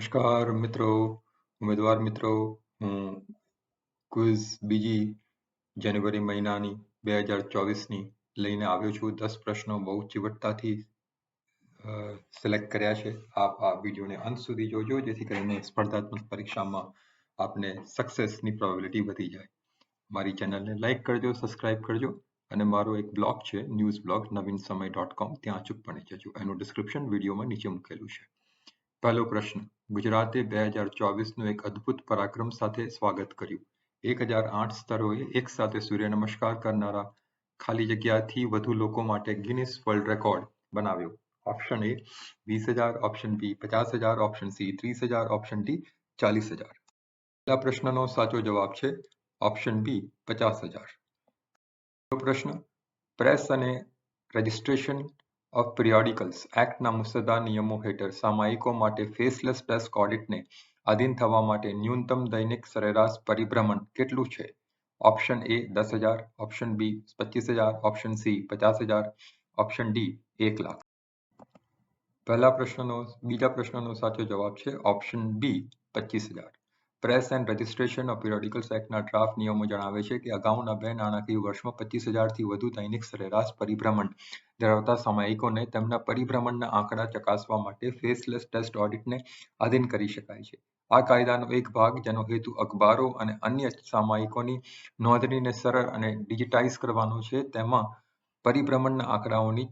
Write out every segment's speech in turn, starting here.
નમસ્કાર મિત્રો, ઉમેદવાર મિત્રો, હું ક્વિઝ બીજી જાન્યુઆરી મહિનાની બે હજાર ચોવીસની લઈને આવ્યો છું. દસ પ્રશ્નો બહુ ચીવટતાથી સિલેક્ટ કર્યા છે. આપ આ વિડીયોને અંત સુધી જોજો, જેથી કરીને સ્પર્ધાત્મક પરીક્ષામાં આપને સક્સેસની પ્રોબેબિલિટી વધી જાય. મારી ચેનલને લાઇક કરજો સબસ્ક્રાઇબ કરજો, અને મારો એક બ્લોગ છે ન્યૂઝ બ્લોગ નવીન સમય ડોટ કોમ ત્યાં અચૂકપણે જજો. એનું ડિસ્ક્રિપ્શન વિડીયોમાં નીચે મૂકેલું છે. પહેલો પ્રશ્ન. ગુજરાતે બે હજાર ચોવીસનું એક અદ્ભુત પરાક્રમ સાથે સ્વાગત કર્યું. એક હજાર આઠ સ્તરોએ એક સાથે સૂર્ય નમસ્કાર કરનારા ખાલી જગ્યાથી વધુ લોકો માટે ગિનિસ વર્લ્ડ રેકોર્ડ બનાવ્યો. ઓપ્શન એ વીસ હજાર. ઓપ્શન બી પચાસ હજાર. ઓપ્શન સી ત્રીસ હજાર. ઓપ્શન ડી ચાલીસ હજાર. પહેલા પ્રશ્નનો સાચો જવાબ છે. ઓપ્શન બી પચાસ હજાર. પ્રશ્ન, પ્રેસ અને રજિસ્ટ્રેશન ઓફ પિરિયોડિકલ્સ એક્ટના મુસદ્દા નિયમો હેઠળ સામાયિકો માટે ફેસલેસ ડેસ્ક ઓડિટને આધીન થવા માટે ન્યૂનતમ દૈનિક સરેરાશ પરિભ્રમણ કેટલું છે? ઓપ્શન એ દસ હજાર ઓપ્શન બી પચીસ હજાર ઓપ્શન સી પચાસ હજાર ઓપ્શન ડી એક લાખ. પહેલા પ્રશ્નનો, બીજા પ્રશ્નનો સાચો જવાબ છે ઓપ્શન બી પચીસ હજાર. Press and registration of periodicals એક્ટના draft નિયમો જણાવે છે કે અગાઉના બે નાણાકીય વર્ષમાં પચીસ હજારથી વધુ દૈનિક સરેરાશ પરિભ્રમણ ધરાવતા સામયિકોને તેમના પરિભ્રમણના આંકડા ચકાસવા માટે ફેસલેસ ટેસ્ટ ઓડિટને આધીન કરી શકાય છે. આ કાયદાનો એક ભાગ, જેનો હેતુ અખબારો અને અન્ય સામયિકોની નોંધણીને સરળ અને ડિજિટાઇઝ કરવાનો છે, તેમાં પરિભ્રમણના આંકડાઓની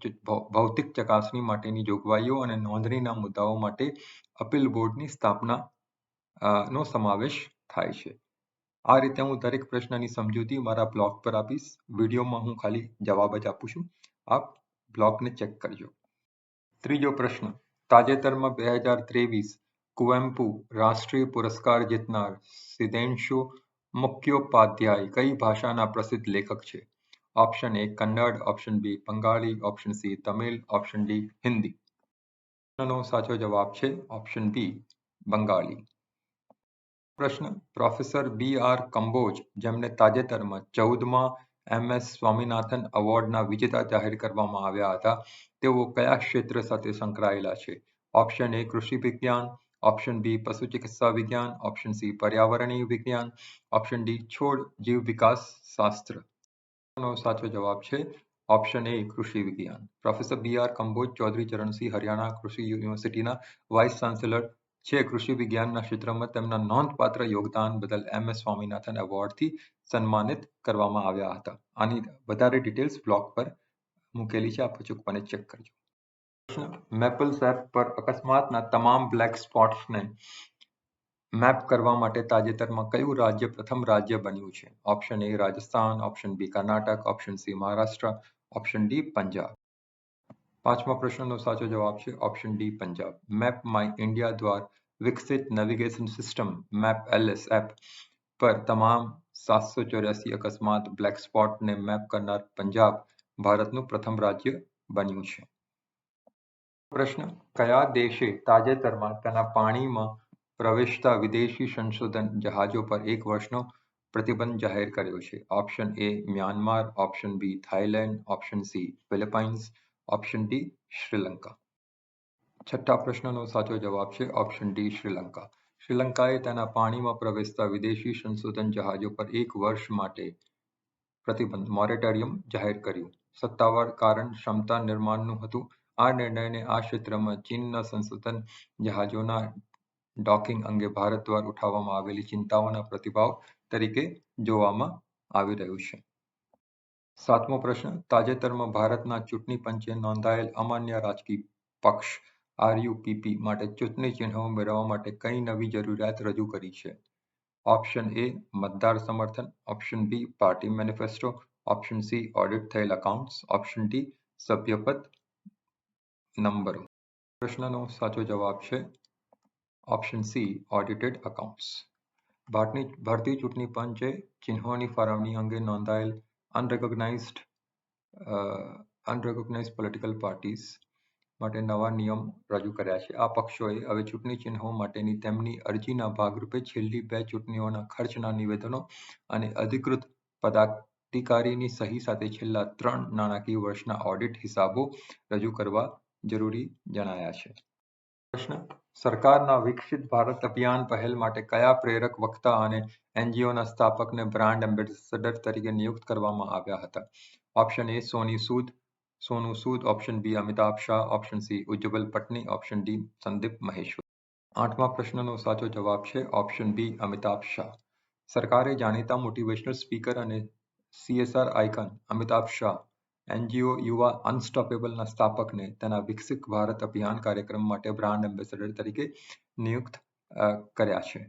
ભૌતિક ચકાસણી માટેની જોગવાઈઓ અને નોંધણીના મુદ્દાઓ માટે અપીલ બોર્ડની સ્થાપના નો સમાવેશ થાય છે. આ રીતે હું દરેક પ્રશ્નની સમજૂતી મારા બ્લોગ પર આપીશ. વિડીયોમાં હું ખાલી જવાબ જ આપું છું. આપ બ્લોગને ચેક કરજો. ત્રીજો પ્રશ્ન. તાજેતરમાં બે હજાર ત્રેવીસ કુવેમ્પુ રાષ્ટ્રીય પુરસ્કાર જીતનાર સિદ્ધેન્શુ મુખ્યોપાધ્યાય કઈ ભાષાના પ્રસિદ્ધ લેખક છે? Option A Kannada, option B Bengali, option C Tamil, option D Hindi. નો સાચો જવાબ છે ઓપ્શન બી બંગાળી. પ્રશ્ન. પ્રોફેસર બી આર કંબોજ, જેમને તાજેતરમાં ચૌદમાં એમ એસ સ્વામિનાથન એવોર્ડના વિજેતા જાહેર કરવામાં આવ્યા હતા. તેઓ કયા ક્ષેત્ર સાથે સંકળાયેલા છે? ઓપ્શન એ કૃષિ વિજ્ઞાન. ઓપ્શન બી પશુ ચિકિત્સા વિજ્ઞાન. ઓપ્શન સી પર્યાવરણીય વિજ્ઞાન. ઓપ્શન ડી છોડ જીવ વિકાસ શાસ્ત્ર. નો સાચો જવાબ છે ઓપ્શન એ કૃષિ વિજ્ઞાન. Professor B R Kamboj, Chaudhary Charan, Singh કૃષિ યુનિવર્સિટીના વાઇસ ચાન્સેલર છે. કૃષિ વિજ્ઞાનના ક્ષેત્રમાં તેમના નોંધપાત્ર યોગદાન બદલ એમ. એસ. સ્વામિનાથન એવોર્ડથી સન્માનિત કરવામાં આવ્યા હતા. આની વધારે ડિટેલ્સ બ્લોગ પર મૂકેલી છે. આપ અચૂકપણે ચેક કરજો. મેપલ્સ એપ પર અકસ્માતના તમામ બ્લેક સ્પોટ્સને મેપ કરવા માટે તાજેતરમાં કયું રાજ્ય પ્રથમ રાજ્ય બન્યું છે? Option A Rajasthan, option B Karnataka, option C Maharashtra, option D Punjab. પાંચમા પ્રશ્નનો સાચો જવાબ છે option D Punjab. Map my India દ્વારા વિકસિત navigation system Mappls app પર તમામ સાતસો ચોર્યાસી અકસ્માત બ્લેક સ્પોટને મેપ કરનાર પંજાબ ભારતનું પ્રથમ રાજ્ય બન્યું છે. પ્રશ્ન, કયા દેશે તાજેતરમાં તેના પાણીમાં પ્રવેશતા વિદેશી સંશોધન જહાજો પર એક વર્ષનો પ્રતિબંધ જાહેર કર્યો છે? Option A Myanmar option B Thailand option C Philippines option D Sri Lanka. છઠ્ઠા પ્રશ્નનો સાચો જવાબ છે ઓપ્શન ડી શ્રીલંકા. શ્રીલંકાએ તેના પાણીમાં પ્રવેશતા વિદેશી સંશોધન જહાજો પર એક વર્ષ માટે પ્રતિબંધ મોરેટોરિયમ જાહેર કર્યું. સત્તાવાર કારણ ક્ષમતા નિર્માણનું હતું. આ નિર્ણયને આ ક્ષેત્રમાં ચીનના સંશોધન જહાજોના ડોકિંગ અંગે ભારત દ્વારા ઉઠાવવામાં આવેલી ચિંતાઓના પ્રતિભાવ તરીકે જોવામાં આવી રહ્યું છે. સાતમો પ્રશ્ન, તાજેતરમાં ભારતના ચૂંટણી પંચે નોંધાયેલ અમાન્ય રાજકીય પક્ષ આરયુપીપી માટે ચૂંટણી ચિહ્નો મેળવવા માટે કઈ નવી જરૂરિયાત રજૂ કરી છે? ઓપ્શન એ મતદાર સમર્થન. Option B party manifesto. Option C audit થયેલ અકાઉન્ટ્સ ઓપ્શન ડી સભ્યપદ નંબરો. પ્રશ્નનો સાચો જવાબ છે ઓપ્શન સી ઓડિટેડ અકાઉન્ટ્સ ભારતીય ચૂંટણી પંચે ચિહ્નોની ફાળવણી અંગે નોંધાયેલ અનરેકોગ્નાઇઝડ અનરેકોગ્નાઇઝ પોલિટિકલ પાર્ટીઝ માટે નવા નિયમ રજૂ કર્યા છે. આ પક્ષોએ હવે ચૂંટણી ચિહ્નો માટેની તેમની અરજીના ભાગરૂપે છેલ્લી બે ચૂંટણીઓના ખર્ચના નિવેદનો અને અધિકૃત પદાધિકારીની સહી સાથે છેલ્લા ત્રણ નાણાકીય વર્ષના ઓડિટ હિસાબો રજૂ કરવા જરૂરી જણાયા છે. પ્રશ્ન સરકારના વિકસિત ભારત અભિયાન પહેલ માટે કયા પ્રેરક વક્તા અને એનજીઓના સ્થાપકને બ્રાન્ડ એમ્બેસેડર તરીકે નિયુક્ત કરવામાં આવ્યા હતા? Option A Soni Sood. Sonu Sood. Option B Amitabh Shah. Option C Ujjwal Patni. Option D Sandeep Maheshwar. આઠમા પ્રશ્નનો સાચો જવાબ છે ઓપ્શન બી અમિતાભ શાહ. સરકારે જાણીતા મોટિવેશનલ સ્પીકર અને CSR icon Amitabh Shah NGO Yuva અનસ્ટોપેબલના સ્થાપકને તેના વિકસિત ભારત અભિયાન કાર્યક્રમ માટે બ્રાન્ડ એમ્બેસેડર તરીકે નિયુક્ત કર્યા છે.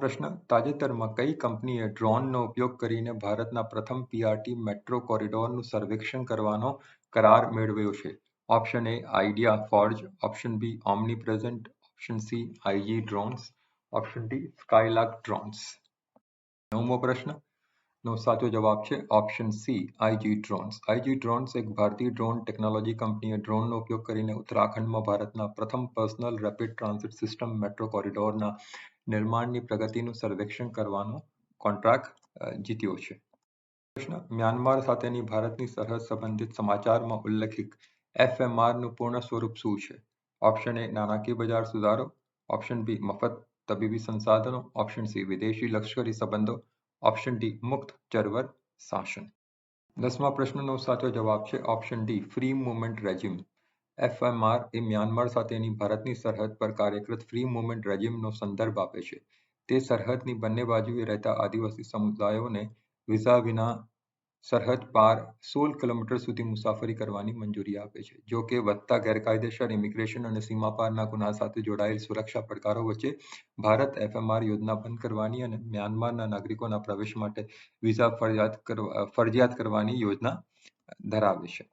પ્રશ્ન, તાજેતરમાં કઈ કંપનીએ ડ્રોનનો ઉપયોગ કરીને ભારતના પ્રથમ પીઆરટી મેટ્રો કોરિડોરનું સર્વેક્ષણ કરવાનો કરાર મેળવ્યો છે? Option A ideaForge. Option B omnipresent option C, IG drones. Option D, Skylark drones. નવમો પ્રશ્ન નો સાચો જવાબ છે option C IG drones IG drones એક ભારતીય ડ્રોન ટેકનોલોજી કંપનીએ ડ્રોનનો ઉપયોગ કરીને ઉત્તરાખંડમાં ભારતના પ્રથમ personal rapid transit system metro કોરિડોરના નિર્માણની પ્રગતિનું સર્વેક્ષણ કરવાનો કોન્ટ્રાક્ટ જીત્યો છે. પ્રશ્ન, મ્યાનમાર સાથેની ભારતની સરહદ સંબંધિત સમાચારમાં ઉલ્લેખિત એફએમઆરનું પૂર્ણ સ્વરૂપ શું છે? ઓપ્શન એ નાણાકીય બજાર સુધારો. ઓપ્શન બી મફત તબીબી સંસાધનો. ઓપ્શન સી વિદેશી લશ્કરી સંબંધો. ઓપ્શન ડી, મુક્ત ચળવળ શાસન. દસમા પ્રશ્નનો સાચો જવાબ છે option D, free movement regime. FMR એ મ્યાનમાર સાથેની ભારતની સરહદ પર કાર્યરત ફ્રી મુવમેન્ટ રેજિમનો સંદર્ભ આપે છે. તે સરહદની બંને બાજુએ રહેતા આદિવાસી સમુદાયોને વિઝા વિના સરહદ પાર સોળ કિલોમીટર સુધી મુસાફરી કરવાની મંજૂરી આપે છે. જો કે વધતા ગેરકાયદેસર ઇમિગ્રેશન અને સીમા પારના ગુના સાથે જોડાયેલ સુરક્ષા પડકારો વચ્ચે ભારત એફએમઆર યોજના બંધ કરવાની અને મ્યાનમારના નાગરિકોના પ્રવેશ માટે વિઝા ફરજિયાત કરવા, ફરજિયાત કરવાની યોજના ધરાવે છે.